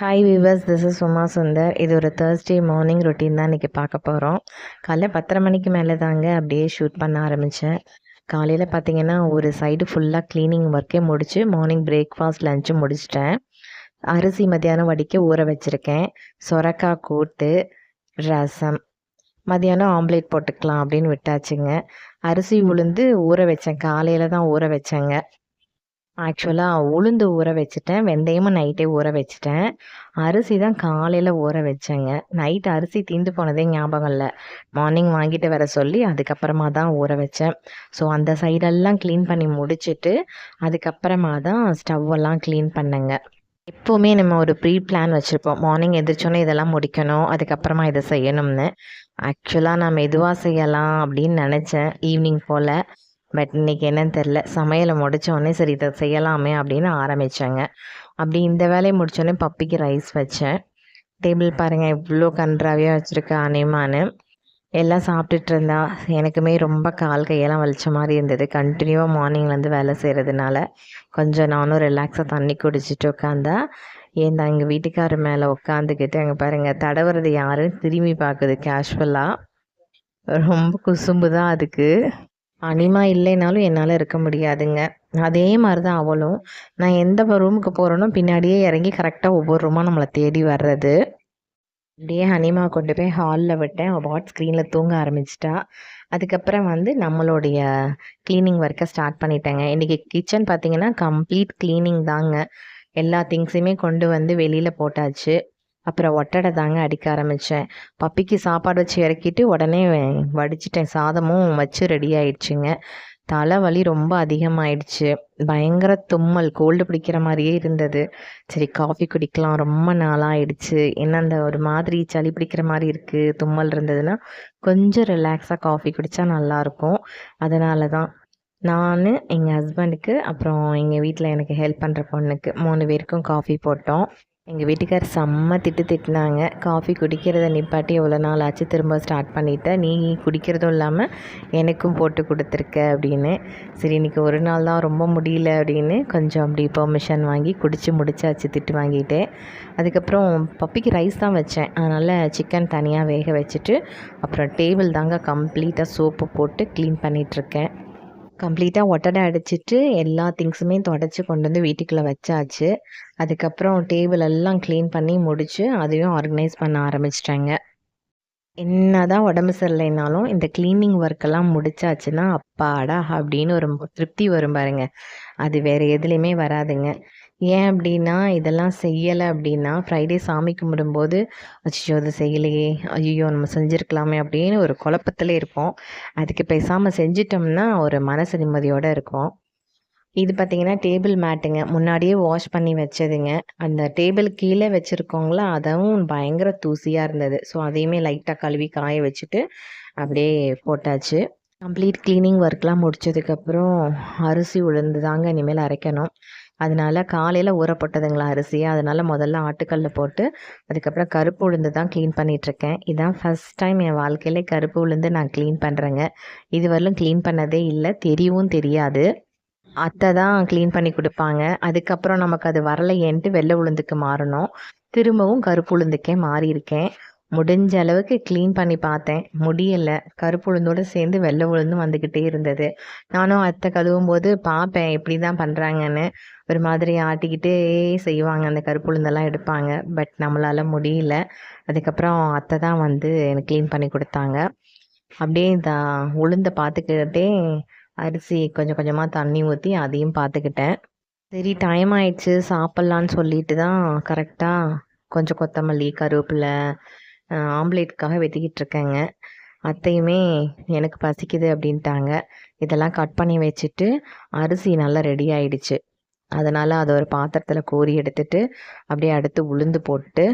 Hi viewers this is Suma Sundar இது ஒரு Thursday morning routine தான் இன்றைக்கி பார்க்க போகிறோம் காலைல பத்தரை மணிக்கு மேலே தாங்க அப்படியே ஷூட் பண்ண ஆரம்பித்தேன் காலையில் பார்த்தீங்கன்னா ஒரு சைடு ஃபுல்லாக க்ளீனிங் ஒர்க்கே முடிச்சு மார்னிங் பிரேக்ஃபாஸ்ட் லஞ்சும் முடிச்சிட்டேன். அரிசி மத்தியானம் வடிக்க ஊற வச்சுருக்கேன். சொரக்காய் கூட்டு ரசம். மதியானம் ஆம்லேட் போட்டுக்கலாம் அப்படின்னு விட்டாச்சுங்க. அரிசி உளுந்து ஊற வச்சேன். காலையில் தான் ஊற வச்சேங்க. ஆக்சுவலாக உளுந்து ஊற வச்சுட்டேன். வெந்தயமும் நைட்டே ஊற வச்சுட்டேன். அரிசி தான் காலையில் ஊற வச்சேங்க. நைட் அரிசி தீந்து போனதே ஞாபகம் இல்லை. மார்னிங் வாங்கிட்டு வர சொல்லி அதுக்கப்புறமா தான் ஊற வச்சேன். ஸோ அந்த சைடெல்லாம் க்ளீன் பண்ணி முடிச்சுட்டு அதுக்கப்புறமா தான் ஸ்டவ்வெல்லாம் க்ளீன் பண்ணேங்க. எப்போவுமே நம்ம ஒரு ப்ரீ பிளான் வச்சுருப்போம். மார்னிங் எந்திரிச்சோன்னே இதெல்லாம் முடிக்கணும். அதுக்கப்புறமா இதை செய்யணும்னு. ஆக்சுவலாக நான் மெதுவாக செய்யலாம் அப்படின்னு நினச்சேன். Evening pole. பட் இன்றைக்கி என்னன்னு தெரில சமையலை முடித்தோடனே சரி இதை செய்யலாமே அப்படின்னு ஆரம்பித்தேங்க அப்படி இந்த வேலையை முடித்தோடனே பப்பிக்கு ரைஸ் வச்சேன். டேபிள் பாருங்கள் இவ்வளோ கன்றாவியாக வச்சுருக்க அனிமான்னு. எல்லாம் சாப்பிட்டுட்டு இருந்தா எனக்குமே ரொம்ப கால் கையெல்லாம் வலிச்ச மாதிரி இருந்தது. கண்டினியூவாக மார்னிங்லேருந்து வேலை செய்கிறதுனால கொஞ்சம் நானும் ரிலாக்ஸாக தண்ணி குடிச்சிட்டு உட்காந்தா ஏன் எங்கள் வீட்டுக்காரர் மேலே உட்காந்துக்கிட்டு அங்கே பாருங்கள் தடவுறது யாரும் திரும்பி பார்க்குது கேஷுவலாக ரொம்ப குசும்பு தான் அதுக்கு. அனிமா இல்லைனாலும் என்னால் இருக்க முடியாதுங்க. அதே மாதிரி தான் அவளும். நான் எந்த ரூமுக்கு போகிறேனோ பின்னாடியே இறங்கி கரெக்டாக ஒவ்வொரு ரூமாக நம்மளை தேடி வர்றது. அப்படியே ஹனிமா கொண்டு போய் ஹாலில் விட்டேன். வாட் ஸ்க்ரீனில் தூங்க ஆரம்பிச்சிட்டா. அதுக்கப்புறம் வந்து நம்மளுடைய க்ளீனிங் ஒர்க்கை ஸ்டார்ட் பண்ணிட்டேங்க. இன்றைக்கி கிச்சன் பார்த்திங்கன்னா கம்ப்ளீட் க்ளீனிங் தாங்க. எல்லா திங்ஸுமே கொண்டு வந்து வெளியில் போட்டாச்சு. அப்புறம் ஒட்டடை தாங்க அடிக்க ஆரம்பித்தேன் பப்பிக்கு சாப்பாடு வச்சு இறக்கிட்டு உடனே வடிச்சிட்டேன். சாதமும் வச்சு ரெடி ஆயிடுச்சுங்க. தலைவலி ரொம்ப அதிகமாயிடுச்சு. பயங்கர தும்மல் கோல்டு பிடிக்கிற மாதிரியே இருந்தது. சரி காஃபி குடிக்கலாம். ரொம்ப நாளாகிடுச்சு என்ன அந்த ஒரு மாதிரி சளி பிடிக்கிற மாதிரி இருக்குது தும்மல் இருந்ததுன்னா கொஞ்சம் ரிலாக்ஸாக காஃபி குடித்தா நல்லாயிருக்கும். அதனால தான் நான் எங்கள் ஹஸ்பண்டுக்கு அப்புறம் எங்கள் வீட்டில் எனக்கு ஹெல்ப் பண்ணுற பொண்ணுக்கு மூணு பேருக்கும் காஃபி போட்டோம். எங்கள் வீட்டுக்கார் செம்ம திட்டு திட்டினாங்க. காஃபி குடிக்கிறத நிப்பாட்டி எவ்வளோ நாள் ஆச்சு திரும்ப ஸ்டார்ட் பண்ணிட்டேன் நீ குடிக்கிறதும் இல்லாமல் எனக்கும் போட்டு கொடுத்துருக்க அப்படின்னு. சரி இன்றைக்கி ஒரு நாள் தான் ரொம்ப முடியல அப்படின்னு. கொஞ்சம் அப்படி பெர்மிஷன் வாங்கி குடித்து முடிச்சாச்சு திட்டு வாங்கிட்டேன். அதுக்கப்புறம் பப்பிக்கு ரைஸ் தான் வச்சேன். அதனால் சிக்கன் தனியாக வேக வச்சுட்டு அப்புறம் டேபிள் தாங்க கம்ப்ளீட்டாக சோப்பு போட்டு க்ளீன் பண்ணிகிட்ருக்கேன் கம்ப்ளீட்டாக ஒட்டடை அடிச்சிட்டு எல்லா திங்ஸுமே தொடச்சி கொண்டு வந்து வீட்டுக்குள்ளே வச்சாச்சு. அதுக்கப்புறம் டேபிள் எல்லாம் க்ளீன் பண்ணி முடித்து அதையும் ஆர்கனைஸ் பண்ண ஆரம்பிச்சிட்டாங்க. என்ன தான் உடம்பு சரியில்லைனாலும் இந்த க்ளீனிங் ஒர்க்கெல்லாம் முடிச்சாச்சுன்னா அப்பாடா அப்படின்னு ஒரு திருப்தி வரும் பாருங்க. அது வேறு எதுலேயுமே வராதுங்க. ஏன் அப்படின்னா இதெல்லாம் செய்யலை அப்படின்னா ஃப்ரைடே சாமி கும்பிடும்போது அச்சோ அது செய்யலையே ஐயோ நம்ம செஞ்சுருக்கலாமே அப்படின்னு ஒரு குழப்பத்தில் இருப்போம். அதுக்கு பேசாமல் செஞ்சிட்டோம்னா ஒரு மனசு நிம்மதியோடு இருக்கும். இது பார்த்தீங்கன்னா டேபிள் மேட்டுங்க. முன்னாடியே வாஷ் பண்ணி வச்சதுங்க. அந்த டேபிள் கீழே வச்சுருக்கோங்களா அதுவும் பயங்கர தூசியாக இருந்தது. ஸோ அதையுமே லைட்டாக கழுவி காய வச்சுட்டு அப்படியே போட்டாச்சு. கம்ப்ளீட் க்ளீனிங் ஒர்க்லாம் முடிச்சதுக்கப்புறம் அரிசி உளுந்து தாங்க இனிமேல் அரைக்கணும். அதனால காலையில் ஊற போட்டதுங்களா அரிசியை. அதனால் முதல்ல ஆட்டுக்கல்ல போட்டு அதுக்கப்புறம் கருப்பு உளுந்து தான் க்ளீன் பண்ணிகிட்ருக்கேன் இதான் ஃபஸ்ட் டைம் என் வாழ்க்கையிலே கருப்பு உளுந்து நான் க்ளீன் பண்ணுறேங்க இதுவரையிலும் க்ளீன் பண்ணதே இல்லை தெரியவும் தெரியாது. அத்தை தான் க்ளீன் பண்ணி கொடுப்பாங்க. அதுக்கப்புறம் நமக்கு அது வரலையேன்ட்டு வெள்ளை உளுந்துக்கு மாறணும். திரும்பவும் கருப்பு உளுந்துக்கே மாறியிருக்கேன். முடிஞ்ச அளவுக்கு க்ளீன் பண்ணி பார்த்தேன். முடியலை. கருப்பு உளுந்தோடு சேர்ந்து வெள்ளை உளுந்தும் வந்துக்கிட்டே இருந்தது. நானும் அத்தை கழுவும் போது பார்ப்பேன் எப்படி தான் பண்ணுறாங்கன்னு ஒரு மாதிரி ஆட்டிக்கிட்டே செய்வாங்க. அந்த கருப்பு உளுந்தெல்லாம் எடுப்பாங்க. பட் நம்மளால் முடியல. அதுக்கப்புறம் அத்தை தான் வந்து எனக்கு க்ளீன் பண்ணி கொடுத்தாங்க. அப்படியே இந்த உளுந்தை பார்த்துக்கிட்டே அரிசி கொஞ்சம் கொஞ்சமாக தண்ணி ஊற்றி அதையும் பார்த்துக்கிட்டேன். சரி டைம் ஆயிடுச்சு. சாப்பிட்லான்னு சொல்லிட்டு தான் கரெக்டாக கொஞ்சம் கொத்தமல்லி கருவேப்பிலை ஆம்லேட்டுக்காக வெட்டிக்கிட்டு இருக்கேங்க அத்தையுமே எனக்கு பசிக்குது அப்படின்ட்டாங்க. இதெல்லாம் கட் பண்ணி வச்சுட்டு அரிசி நல்லா ரெடி ஆயிடுச்சு. அதனால் அதை ஒரு பாத்திரத்தில் கோரி எடுத்துட்டு அப்படியே அடுத்து உளுந்து போட்டு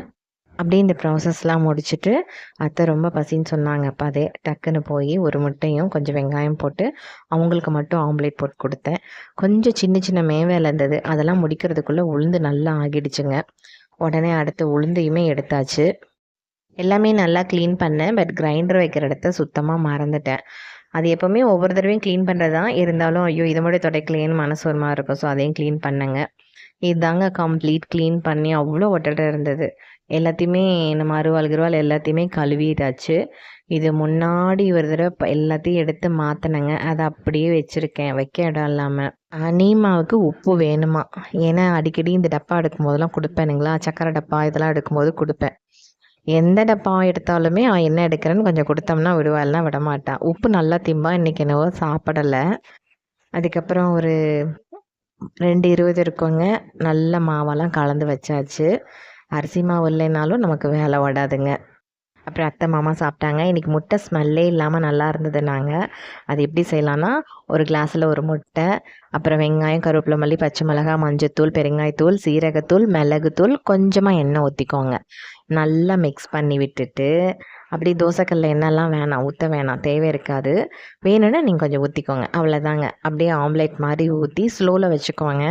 அப்படியே இந்த ப்ராசஸ்லாம் முடிச்சுட்டு அத்தை ரொம்ப பசின்னு சொன்னாங்க. அப்போ அதே டக்குன்னு போய் ஒரு முட்டையும் கொஞ்சம் வெங்காயம் போட்டு அவங்களுக்கு மட்டும் ஆம்லேட் போட்டு கொடுத்தேன். கொஞ்சம் சின்ன சின்ன மேவேல இருந்தது. அதெல்லாம் முடிக்கிறதுக்குள்ளே உளுந்து நல்லா ஆகிடுச்சுங்க. உடனே அடுத்து உளுந்தையுமே எடுத்தாச்சு. எல்லாமே நல்லா க்ளீன் பண்ணேன். பட் கிரைண்டர் வைக்கிற இடத்த சுத்தமாக மறந்துட்டேன். அது எப்போவுமே ஒவ்வொரு தடவையும் க்ளீன் பண்ணுறது தான் இருந்தாலும் ஐயோ இதை மட்டும் துடைக்கலையேன்னு மனசு ஒரு மாதிரி இருக்கும். ஸோ அதையும் க்ளீன் பண்ணேங்க. இதுதாங்க கம்ப்ளீட் க்ளீன் பண்ணி அவ்வளோ ஒட்டடை இருந்தது. எல்லாத்தையுமே நம்ம அருவாள் கிருவால் எல்லாத்தையுமே கழுவிட்டாச்சு. இது முன்னாடி ஒரு தடவை எல்லாத்தையும் எடுத்து மாற்றினேங்க அதை அப்படியே வச்சுருக்கேன். வைக்க இடம் இல்லாமல் அனிமாவுக்கு உப்பு வேணுமா? ஏன்னா அடிக்கடி இந்த டப்பா எடுக்கும் போதெல்லாம் கொடுப்பேனுங்களா சக்கரை டப்பா இதெல்லாம் எடுக்கும்போது கொடுப்பேன். எந்த டப்பா எடுத்தாலுமே அவன் என்ன எடுக்கிறேன்னு கொஞ்சம் கொடுத்தோம்னா விடுவா இல்லைனா விட மாட்டான் உப்பு நல்லா திம்பா இன்றைக்கி என்னவோ சாப்பிடலை. அதுக்கப்புறம் ஒரு ரெண்டு இருபது இருக்குங்க. நல்ல மாவெல்லாம் கலந்து வச்சாச்சு. அரிசி மாவு இல்லைனாலும் நமக்கு வேலை ஓடாதுங்க. அப்புறம் அத்தை மாமா சாப்பிட்டாங்க. இன்றைக்கி முட்டை ஸ்மெல்லே இல்லாமல் நல்லா இருந்தது நாங்கள் அது எப்படி செய்யலான்னா ஒரு கிளாஸில் ஒரு முட்டை அப்புறம் வெங்காயம் கருவேப்பிலை மல்லி பச்சை மிளகாய் மஞ்சத்தூள் பெருங்காயத்தூள் சீரகத்தூள் மிளகுத்தூள் கொஞ்சமாக எண்ணெய் ஊற்றிக்கோங்க நல்லா மிக்ஸ் பண்ணி விட்டுட்டு அப்படி தோசைக்கல்ல எண்ணெய்லாம் வேணாம் ஊற்ற வேணாம் தேவை இருக்காது. வேணும்னா நீங்கள் கொஞ்சம் ஊற்றிக்கோங்க அவ்வளோதாங்க அப்படியே ஆம்லேட் மாதிரி ஊற்றி ஸ்லோவில் வச்சுக்கோங்க.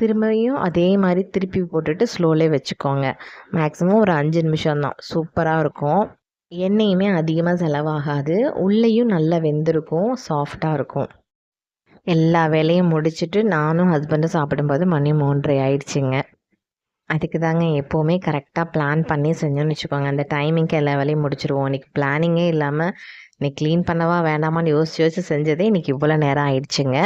திரும்பியும் அதே மாதிரி திருப்பி போட்டுட்டு ஸ்லோலே வச்சுக்கோங்க. மேக்ஸிமம் ஒரு அஞ்சு நிமிஷம் தான் சூப்பராக இருக்கும். எண்ணெயுமே அதிகமாக செலவாகாது. உள்ளேயும் நல்லா வெந்திருக்கும். சாஃப்டாக இருக்கும். எல்லா வேலையும் முடிச்சுட்டு நானும் ஹஸ்பண்டும் சாப்பிடும்போது மணி மூன்றரை ஆயிடுச்சுங்க. அதுக்கு தாங்க எப்போவுமே கரெக்டாக பிளான் பண்ணி செஞ்சோன்னு வச்சுக்கோங்க. அந்த டைமிங்க்கு எல்லா வேலையும் முடிச்சிருவோம். இன்றைக்கி பிளானிங்கே இல்லாமல் நீ க்ளீன் பண்ணவா வேண்டாமான்னு யோசிச்சு யோசிச்சு செஞ்சதே இன்றைக்கி இவ்வளோ நேரம் ஆயிடுச்சுங்க.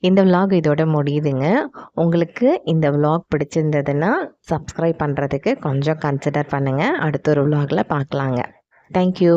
இந்த விலாக் இதோட முடியுதுங்க. உங்களுக்கு இந்த விலாக் பிடிச்சிருந்ததுன்னா சப்ஸ்கிரைப் பண்ணுறதுக்கு கொஞ்சம் கன்சிடர் பண்ணுங்கள் அடுத்த ஒரு விலாகில் பார்க்கலாங்க. தேங்க்யூ